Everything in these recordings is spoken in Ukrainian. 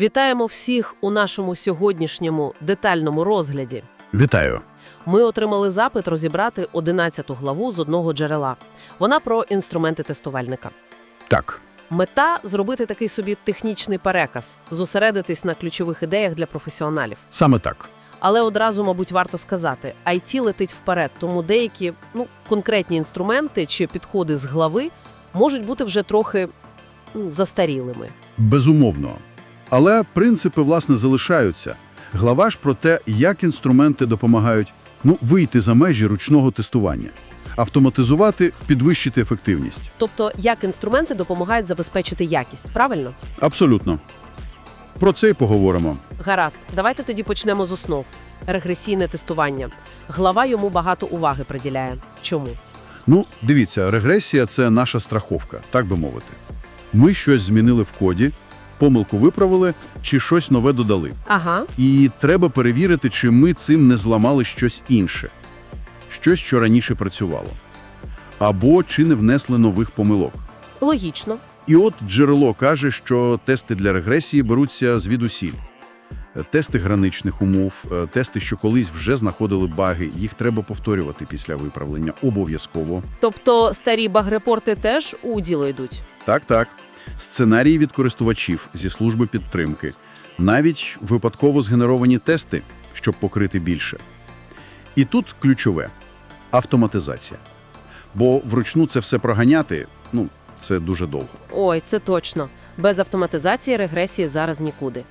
Вітаємо всіх у нашому сьогоднішньому детальному розгляді. Вітаю. Ми отримали запит розібрати 11 главу з одного джерела. Вона про інструменти тестувальника. Так, Мета зробити такий собі технічний переказ, зосередитись на ключових ідеях для професіоналів. саме так. Але одразу, мабуть, варто сказати, IT летить вперед, тому деякі ну, конкретні інструменти чи підходи з глави можуть бути вже трохи застарілими. Безумовно. Але принципи, власне, залишаються. Глава ж про те, як інструменти допомагають ну, вийти за межі ручного тестування, автоматизувати, підвищити ефективність. Тобто, як інструменти допомагають забезпечити якість, правильно? Абсолютно. Про це й поговоримо. Гаразд, давайте тоді почнемо з основ. Регресійне тестування. Глава йому багато уваги приділяє. Чому? Ну, дивіться, регресія – це наша страховка, так би мовити. Ми щось змінили в коді, помилку виправили чи щось нове додали. Ага, І треба перевірити, чи ми цим не зламали щось інше. Щось, що раніше працювало. Або чи не внесли нових помилок. логічно. І от джерело каже, що тести для регресії беруться звідусіль. Тести граничних умов, е, тести, що колись вже знаходили баги, їх треба повторювати після виправлення обов'язково. Тобто старі багрепорти теж у діло йдуть. Так, так. Сценарії від користувачів зі служби підтримки. Навіть випадково згенеровані тести, щоб покрити більше. І тут ключове – автоматизація. Бо вручну це все проганяти, ну, це дуже довго. Ой, це точно. Без автоматизації регресії зараз нікуди.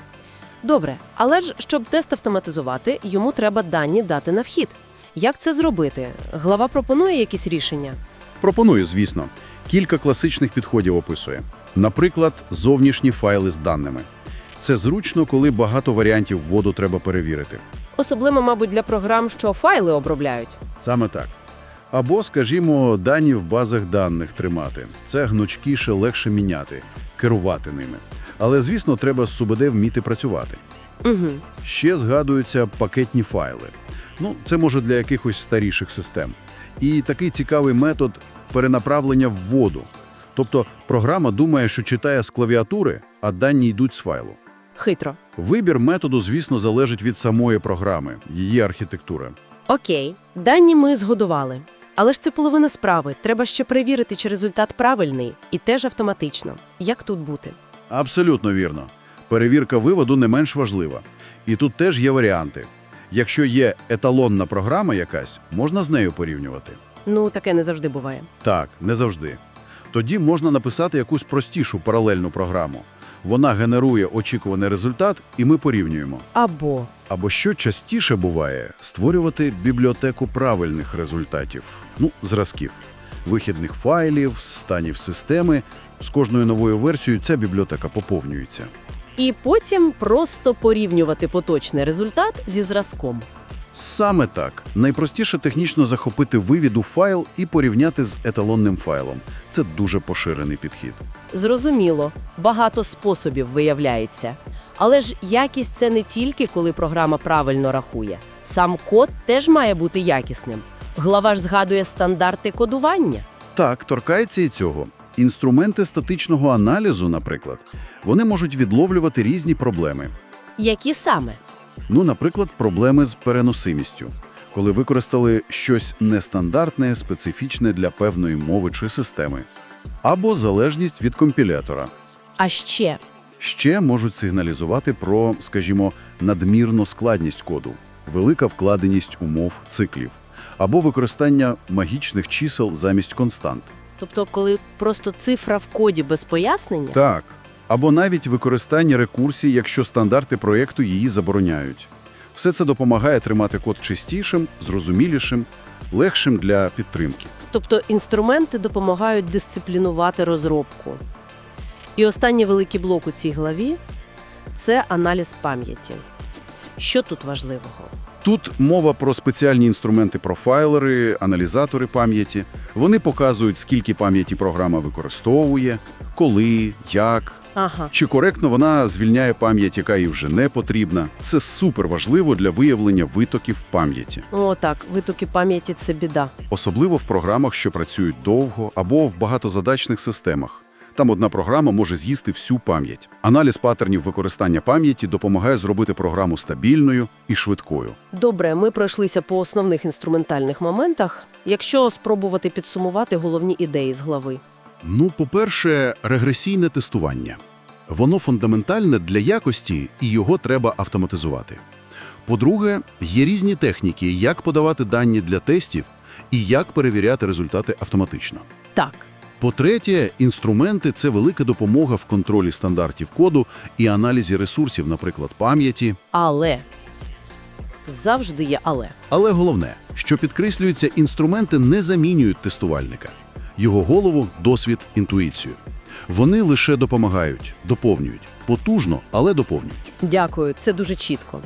Добре, але ж щоб тест автоматизувати, йому треба дані дати на вхід. Як це зробити? Глава пропонує якісь рішення? Пропоную, звісно, кілька класичних підходів описує. Наприклад, зовнішні файли з даними. Це зручно, коли багато варіантів вводу треба перевірити. Особливо, мабуть, для програм, що файли обробляють. Саме так. Або, скажімо, дані в базах даних тримати. Це гнучкіше, легше міняти, керувати ними. Але, звісно, треба з СУБД вміти працювати. Угу. Ще згадуються пакетні файли. Ну, це може для якихось старіших систем. І такий цікавий метод перенаправлення в воду. Тобто програма думає, що читає з клавіатури, а дані йдуть з файлу. Хитро. Вибір методу, звісно, залежить від самої програми, її архітектури. Окей, дані ми згодували. Але ж це половина справи. Треба ще перевірити, чи результат правильний, і теж автоматично. Як тут бути? Абсолютно вірно. Перевірка виводу не менш важлива. І тут теж є варіанти. Якщо є еталонна програма якась, можна з нею порівнювати. Ну, таке не завжди буває. Так, не завжди. Тоді можна написати якусь простішу паралельну програму. Вона генерує очікуваний результат, і ми порівнюємо. Або Або що частіше буває, створювати бібліотеку правильних результатів, ну, зразків, вихідних файлів, станів системи. З кожною новою версією ця бібліотека поповнюється. і потім просто порівнювати поточний результат зі зразком. Саме так. Найпростіше технічно захопити вивіду файл і порівняти з еталонним файлом. Це дуже поширений підхід. Зрозуміло, багато способів виявляється. Але ж якість це не тільки коли програма правильно рахує. Сам код теж має бути якісним. Глава ж згадує стандарти кодування. Так, торкається і цього. Інструменти статичного аналізу, наприклад, вони можуть відловлювати різні проблеми. Які саме? Ну, наприклад, проблеми з переносимістю, коли використали щось нестандартне, специфічне для певної мови чи системи, або залежність від компілятора. А ще? Ще можуть сигналізувати про, скажімо, надмірну складність коду, велика вкладеність умов циклів, або використання магічних чисел замість констант. Тобто, коли просто цифра в коді без пояснення, Так, або навіть використання рекурсій, якщо стандарти проєкту її забороняють. Все це допомагає тримати код чистішим, зрозумілішим, легшим для підтримки. тобто інструменти допомагають дисциплінувати розробку. І останній великий блок у цій главі це аналіз пам'яті. Що тут важливого? Тут мова про спеціальні інструменти профайлери, аналізатори пам'яті. Вони показують, скільки пам'яті програма використовує, коли, як, Ага, чи коректно вона звільняє пам'ять, яка їй вже не потрібна. Це супер важливо для виявлення витоків пам'яті, о так, витоки пам'яті це біда. особливо в програмах, що працюють довго або в багатозадачних системах. Там одна програма може з'їсти всю пам'ять. Аналіз паттернів використання пам'яті допомагає зробити програму стабільною і швидкою. Добре, ми пройшлися по основних інструментальних моментах. Якщо спробувати підсумувати головні ідеї з глави. Ну, по-перше, регресійне тестування. Воно фундаментальне для якості, і його треба автоматизувати. По-друге, є різні техніки, як подавати дані для тестів і як перевіряти результати автоматично. Так, По-третє, інструменти – це велика допомога в контролі стандартів коду і аналізі ресурсів, наприклад, пам'яті. але завжди є але. Але головне, що підкреслюється, інструменти не замінюють тестувальника. Його голову, досвід, інтуїцію. Вони лише допомагають, доповнюють. Потужно, але доповнюють. Дякую, це дуже чітко.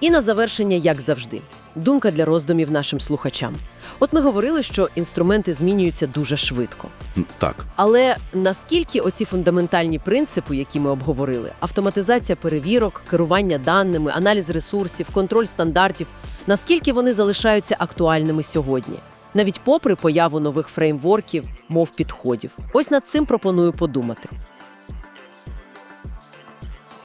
І на завершення, як завжди, думка для роздумів нашим слухачам. От ми говорили, що інструменти змінюються дуже швидко. Так, Але наскільки оці фундаментальні принципи, які ми обговорили, автоматизація перевірок, керування даними, аналіз ресурсів, контроль стандартів, наскільки вони залишаються актуальними сьогодні? Навіть попри появу нових фреймворків, мов підходів. Ось над цим пропоную подумати.